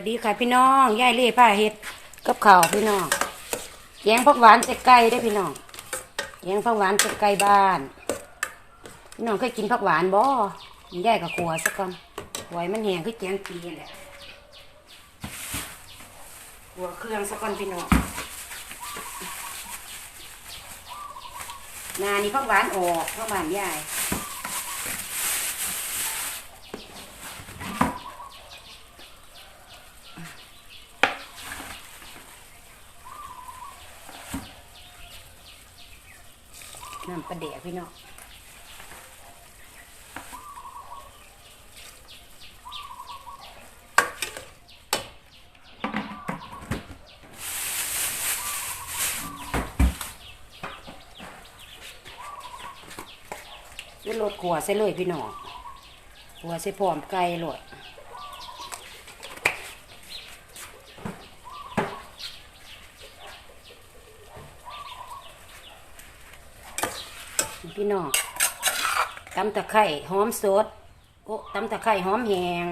วัสดีค่ะพี่น้องยายเล่ผ้าเฮ็ดกับข้าวพี่น้องแกงผักหวานใส่ไก่ได้พี่น้องแกงผักหวานใส่ไก่บ้าน พี่น้องเคยกินผักหวานบ่ยายกับขัวสักก่อนไว้มันแห้งคือแกงปีนั่นแหละขัวเครื่องสักก่อนพี่น้องนานี่ผักหวานออกผักหวานยาย น้ำปลาเดะพี่น้องซื้อรถขัวใส่เลยพี่น้องขัวใส่พร้อมไก่โหลด พี่น้องตำตะไคร่หอมสดโอ้ตำตะไคร่หอมแหง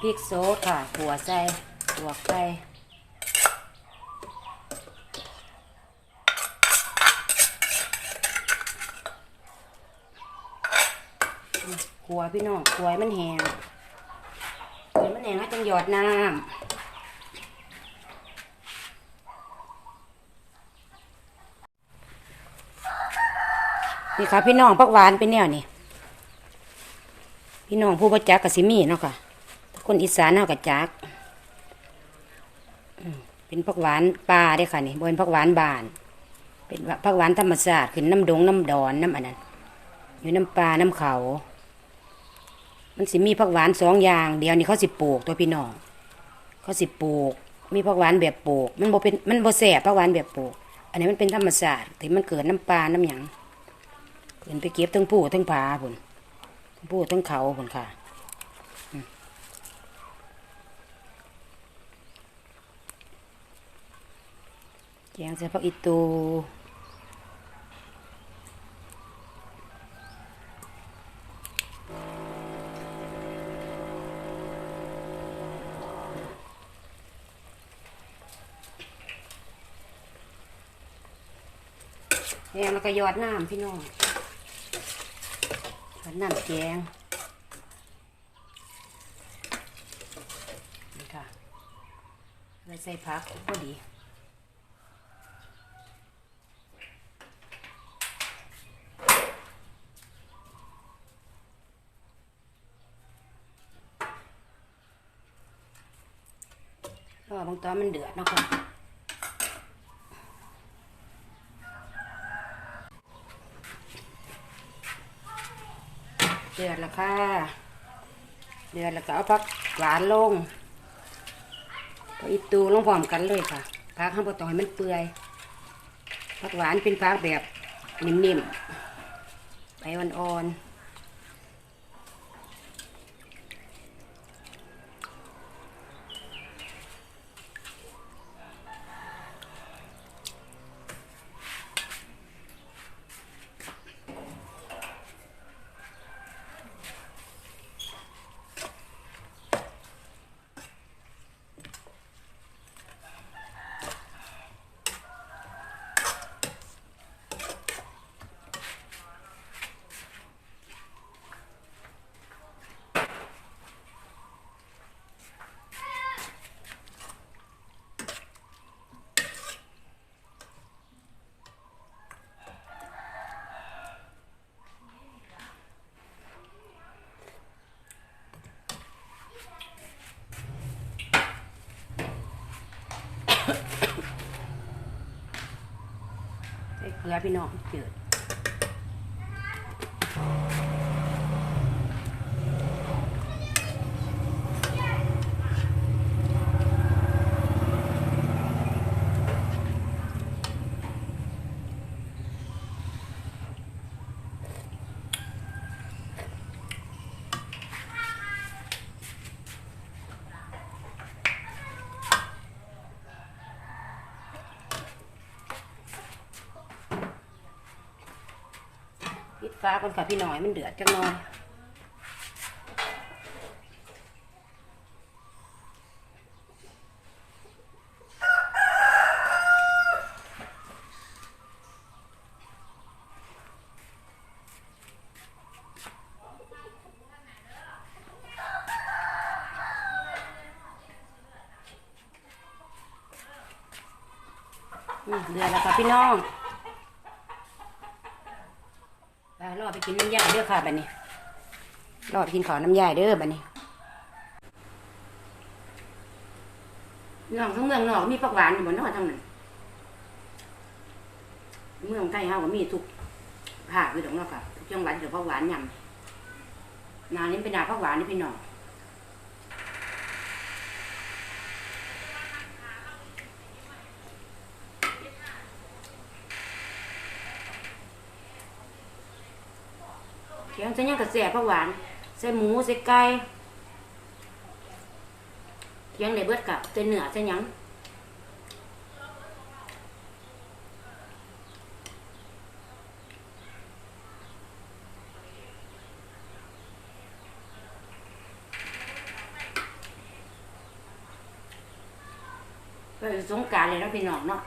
พริกสดค่ะขัวใส่ขัวไก่ขัวพี่น้องขัวมันแหงขัวมันแหงให้จังหยอดน้ำ นี่ค่ะ พี่น้องพักหวานเป็นแนวนี่พี่น้องผู้ประจักกับสิมีเนาะค่ะ คนอีสานเนาะกับจักเป็นพักหวานป่าได้ค่ะนี่บนพักหวานบาน เป็นพักหวานธรรมชาติขึ้นน้ำดงน้ำดอนน้ำอันนั้นอยู่น้ำปลาน้ำเขา มันสิมีพักหวานสองอย่าง เดียวนี่เขาสิปลูกตัวพี่น้องเขาสิปลูก มีพักหวานแบบปลูก มันบ่เป็นมันบ่แสบพักหวานแบบปลูก อันนี้มันเป็นธรรมชาติที่มันเกิดน้ำปลาน้ำหยัง ขึ้นไปเก็บทั้งผู้ทั้งผาผุนทั้งผู้ทั้งเขาผุนค่ะอืมแกงใส่ผักอีตูแกงแล้วก็ยอดน้ำพี่น้อง น้ำแกงนี่ค่ะเลยใส่ผักก็ดีรอบางตอนมันเดือดนะค่ะ เดือดแล้วค่ะ เดือดแล้วก็เอาผักหวานลงพออีตูลงพร้อมกันเลยค่ะผักข้างบนต่อยมันเปื่อยผักหวานเป็นผักแบบนิ่มๆใบอ่อนๆ พี่น้องจืด ฟ้าคนค่ะพี่น้อยมันเดือดจังหน่อยเดือดแล้วค่ะพี่น้อง ไปรอไปกินน้ำยาเด้อค่ะบัดนี้รอไปกินขอน้ำยาเด้อบัดนี้น้องทั้งเมืองนอกมีปักหวานอยู่บนนอกทั้งนั้นเมืองไทยเฮาก็มีทุกภาคอยู่ดอกเนาะค่ะทุกจังหวัดเดี๋ยวปักหวานยำนานี้เป็นนาปักหวานนี่พี่น้อง เคียงใส่ยังกระแสผักหวาน ใส่หมูใส่ไก่เคียงในเบิดกับใส่เนื้อใส่ยังก็สงการเลยเนาะพี่น้องเนาะ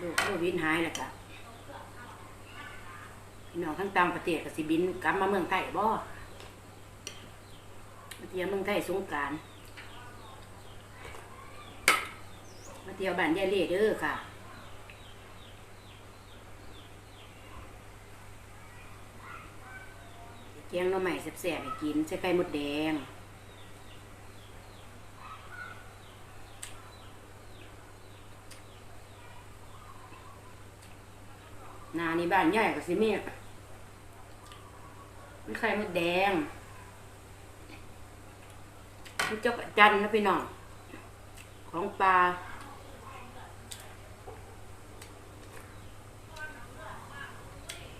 ลูกโควิดหายแล้วก็พี่น้องทั้งต่างประเทศก็สิบินกลับมาเมืองไทยบ่มาเที่ยวเมืองไทยสงการมาเที่ยวบ้านยายเล่เด้อค่ะแกงหน่อไม้แซ่บๆให้กินใส่ไก่มดแดง นานี่บ้านใหญ่ก็สิมีมีไข่มดแดงมีเจ้าจันทร์นะพี่น้อง ของปลา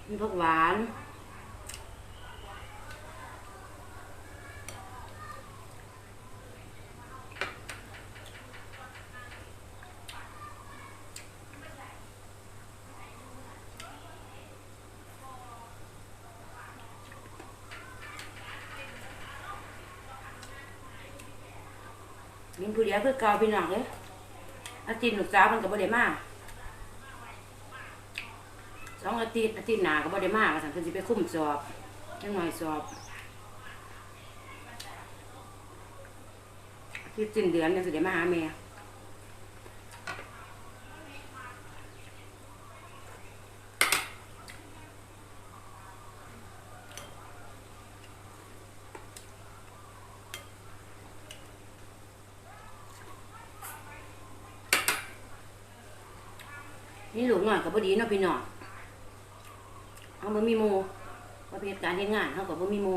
มีผักหวาน มีผู้เดียวคือเก่าพี่น้องเลยอาทิตย์หนุกสาวมันก็บ่ได้มาสองอาทิตย์อาทิตย์หนาก็บ่ได้มาก็สั่งเพิ่นสิไปคุ้มสอบยังหน่อยสอบอาทิตย์สิ้นเดือนเนี่ยสิได้มาหาแม่ นี่หลูกน้อยกับพอดีเนาะพี่น้องเขาบ่มีโมู่ประเภทการเฮ็ดงานเขากับ่มีโม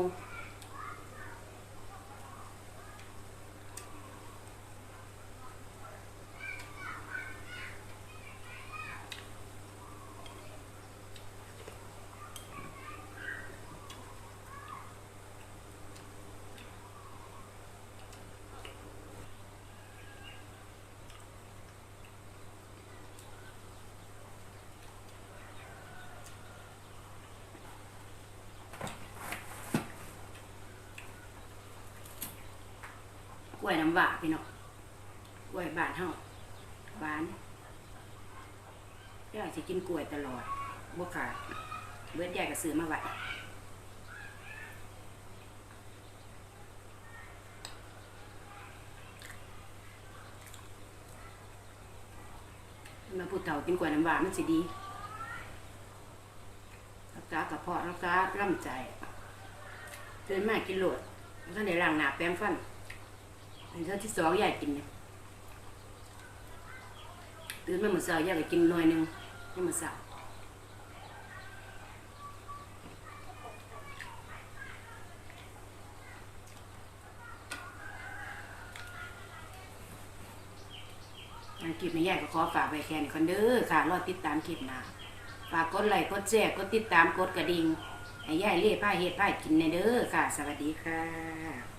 กล้วยน้ำหวาพี่น้องกล้วยบ้านเฮาหวานยายสิกินกล้วยตลอดบ่ขาดเบิดยายก็ซื้อมาไว้มาผู้เฒ่ากินกล้วยน้ำหวานมันสิดีรักษากระเพาะรักษาลำใจตื่นมากินโหลดท่านได้ล้างหนาแปรงฟันอัน เช้าที่สองยายกินเนี่ยตื่นมาเมื่อเช้ายายก็กินหน่อยหนึงให้มื่อเช้าอันคลิปนี้ยายก็ขอฝากไว้แค่นี้คนเด้อค่ะ รอติดตามคลิปหน้าฝากกดไลค์กดแชร์กดติดตามกดกระดิ่งให้ยายเล่ผ้าเฮ็ดผ้ากินในเด้อค่ะ สวัสดีค่ะ